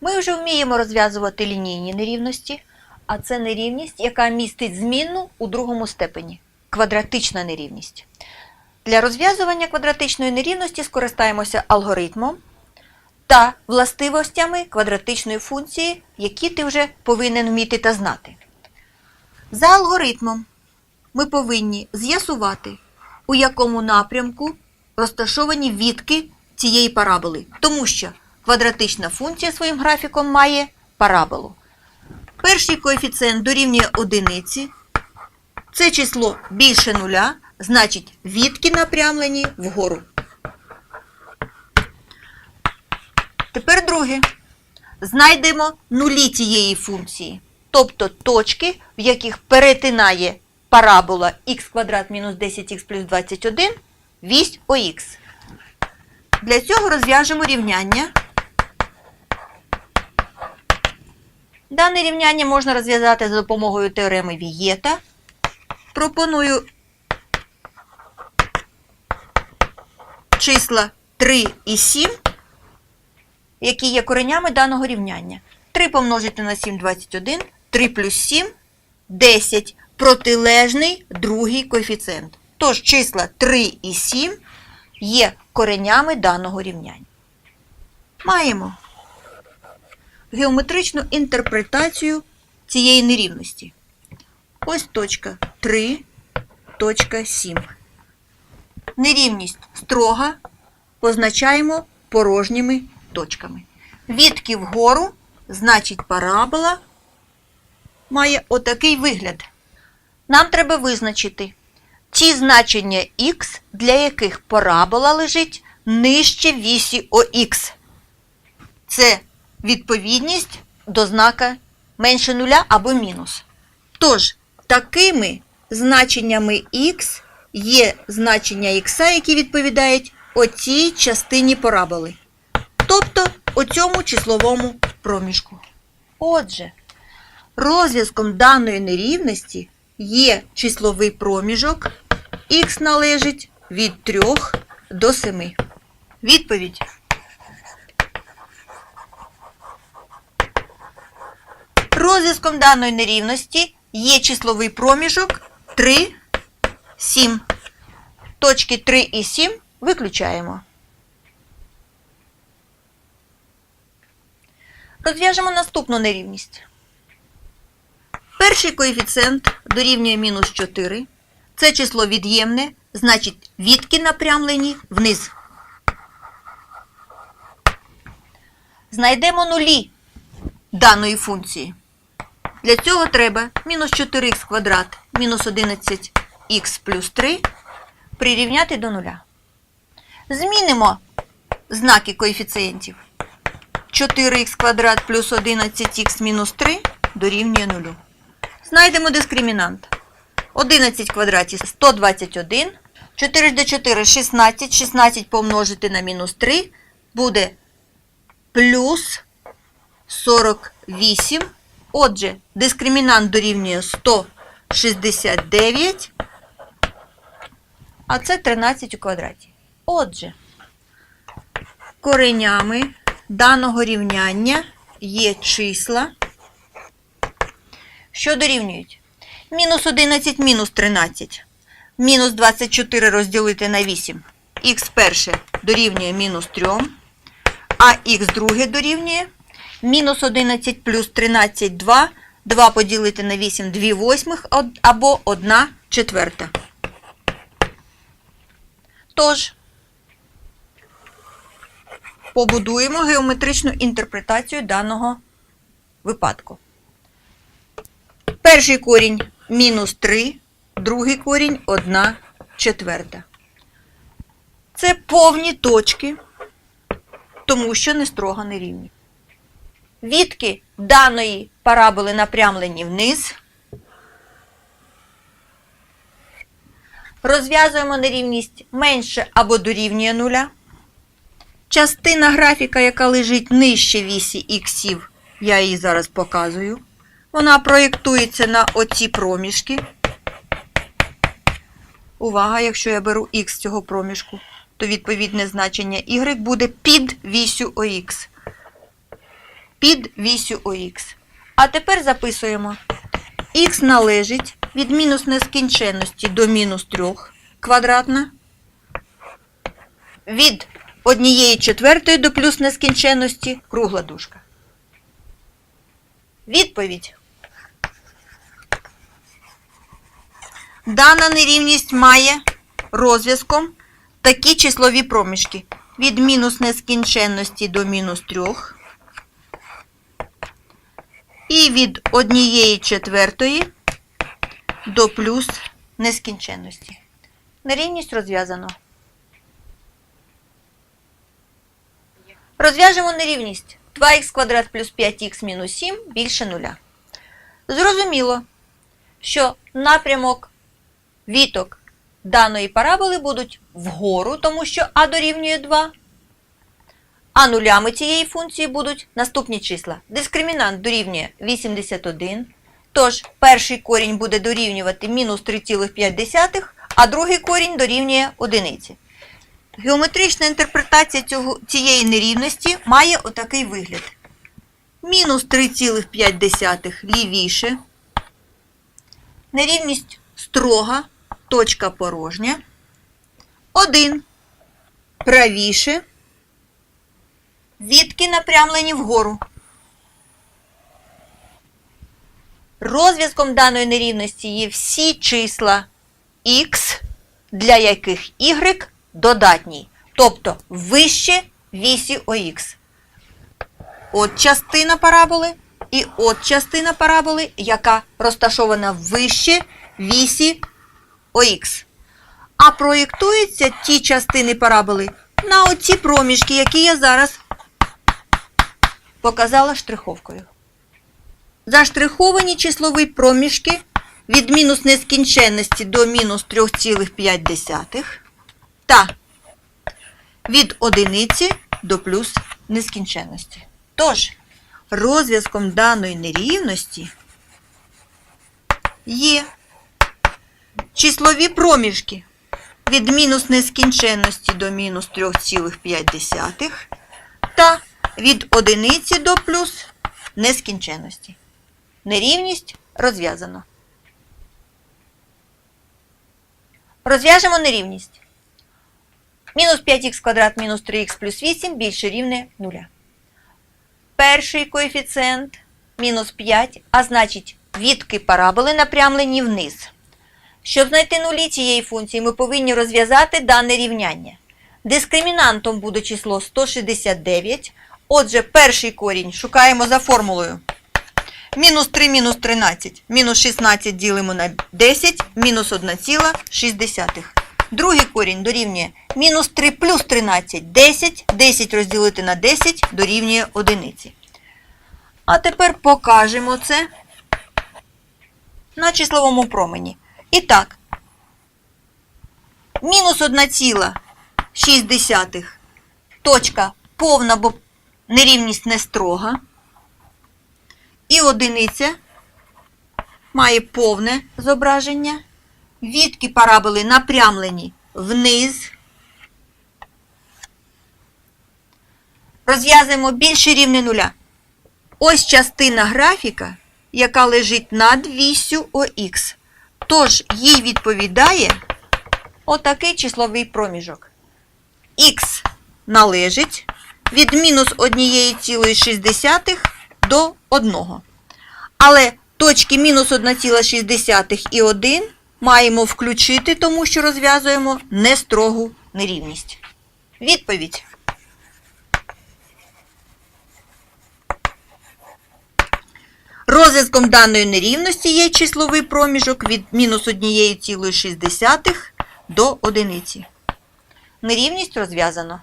Ми вже вміємо розв'язувати лінійні нерівності, а це нерівність, яка містить змінну у другому степені квадратична нерівність. Для розв'язування квадратичної нерівності скористаємося алгоритмом та властивостями квадратичної функції, які ти вже повинен вміти та знати. За алгоритмом ми повинні з'ясувати, у якому напрямку розташовані відки цієї параболи, тому що квадратична функція своїм графіком має параболу. Перший коефіцієнт дорівнює одиниці. Це число більше нуля, значить відки напрямлені вгору. Тепер друге. Знайдемо нулі цієї функції, тобто точки, в яких перетинає парабола х квадрат мінус 10х плюс 21 вісь ОХ. Для цього розв'яжемо рівняння. Дане рівняння можна розв'язати за допомогою теореми Вієта. Пропоную числа 3 і 7, які є коренями даного рівняння. 3 помножити на 7 – 21, 3 плюс 7 – 10. Протилежний другий коефіцієнт. Тож числа 3 і 7 є коренями даного рівняння. Маємо геометричну інтерпретацію цієї нерівності. Ось точка 3, точка 7. Нерівність строга позначаємо порожніми точками. Відки вгору, значить парабола має отакий вигляд. Нам треба визначити ті значення х, для яких парабола лежить нижче вісі ОХ. Це відповідність до знака менше нуля або мінус. Тож, такими значеннями х є значення х, які відповідають оцій частині параболи. Тобто оцьому числовому проміжку. Отже, розв'язком даної нерівності є числовий проміжок, х належить від 3 до 7. Відповідь. Розв'язком даної нерівності є числовий проміжок 3, 7. Точки 3 і 7 виключаємо. Розв'яжемо наступну нерівність. Перший коефіцієнт дорівнює мінус 4. Це число від'ємне, значить відки напрямлені вниз. Знайдемо нулі даної функції. Для цього треба мінус 4х квадрат мінус 11х плюс 3 прирівняти до нуля. Змінимо знаки коефіцієнтів. 4х квадрат плюс 11х мінус 3 дорівнює 0. Знайдемо дискримінант. 11 в квадраті 121. 4 до 4 16. 16 помножити на мінус 3 буде плюс 48. Отже, дискримінант дорівнює 169, а це 13 у квадраті. Отже, коренями даного рівняння є числа, що дорівнюють. Мінус 11 мінус 13. Мінус 24 розділити на 8. Х перше дорівнює мінус 3, а х друге дорівнює мінус 11 плюс 13 2. 2 поділити на 8 2 восьмих або 1 четверта. Тож, побудуємо геометричну інтерпретацію даного випадку. Перший корінь мінус 3, другий корінь 1 четверта. Це повні точки, тому що не строго нерівні. Відки даної параболи напрямлені вниз. Розв'язуємо нерівність менше або дорівнює нуля. Частина графіка, яка лежить нижче вісі іксів, я її зараз показую. Вона проєктується на оці проміжки. Увага, якщо я беру х цього проміжку, то відповідне значення y буде під вісю ОХ. Під вісю ОХ. А тепер записуємо. Х належить від мінус нескінченності до мінус 3 квадратна. Від однієї четвертої до плюс нескінченності кругла дужка. Відповідь. Дана нерівність має розв'язком такі числові проміжки від мінус нескінченності до мінус 3 і від однієї четвертої до плюс нескінченності. Нерівність розв'язано. Розв'яжемо нерівність 2х квадрат плюс 5х мінус 7 більше нуля. Зрозуміло, що напрямок віток даної параболи будуть вгору, тому що а дорівнює 2. А нулями цієї функції будуть наступні числа. Дискримінант дорівнює 81. Тож перший корінь буде дорівнювати мінус 3,5, а другий корінь дорівнює 1. Геометрична інтерпретація цієї нерівності має отакий вигляд. Мінус 3,5 лівіше. Нерівність строга, точка порожня. 1 правіше. Відки напрямлені вгору. Розв'язком даної нерівності є всі числа х, для яких y додатній, тобто вище вісі ОХ. От частина параболи і от частина параболи, яка розташована вище вісі ОХ. А проєктуються ті частини параболи на оці проміжки, які я зараз показала штриховкою. Заштриховані числові проміжки від мінус нескінченності до мінус 3,5 та від одиниці до плюс нескінченності. Тож, розв'язком даної нерівності є числові проміжки від мінус нескінченності до мінус 3,5 та від одиниці до плюс нескінченності. Нерівність розв'язано. Розв'яжемо нерівність. Мінус 5х квадрат мінус 3х плюс 8 більше рівне 0. Перший коефіцієнт мінус 5, а значить відки параболи напрямлені вниз. Щоб знайти нулі цієї функції, ми повинні розв'язати дане рівняння. Дискримінантом буде число 169. Отже, перший корінь шукаємо за формулою. Мінус 3 мінус 13. Мінус 16 ділимо на 10, мінус 1,6. Другий корінь дорівнює мінус 3 плюс 13 10. 10 розділити на 10 дорівнює 1. А тепер покажемо це на числовому промені. І так, мінус 1,6 точка повна, бо нерівність не строга. І одиниця має повне зображення. Відки параболи напрямлені вниз. Розв'язуємо більше рівне нуля. Ось частина графіка, яка лежить над вісю ОХ. Тож їй відповідає отакий числовий проміжок. Х належить від мінус 1,6 до 1. Але точки мінус 1,6 і 1 маємо включити, тому що розв'язуємо нестрогу нерівність. Відповідь. Розв'язком даної нерівності є числовий проміжок від мінус 1,6 до 1. Нерівність розв'язано.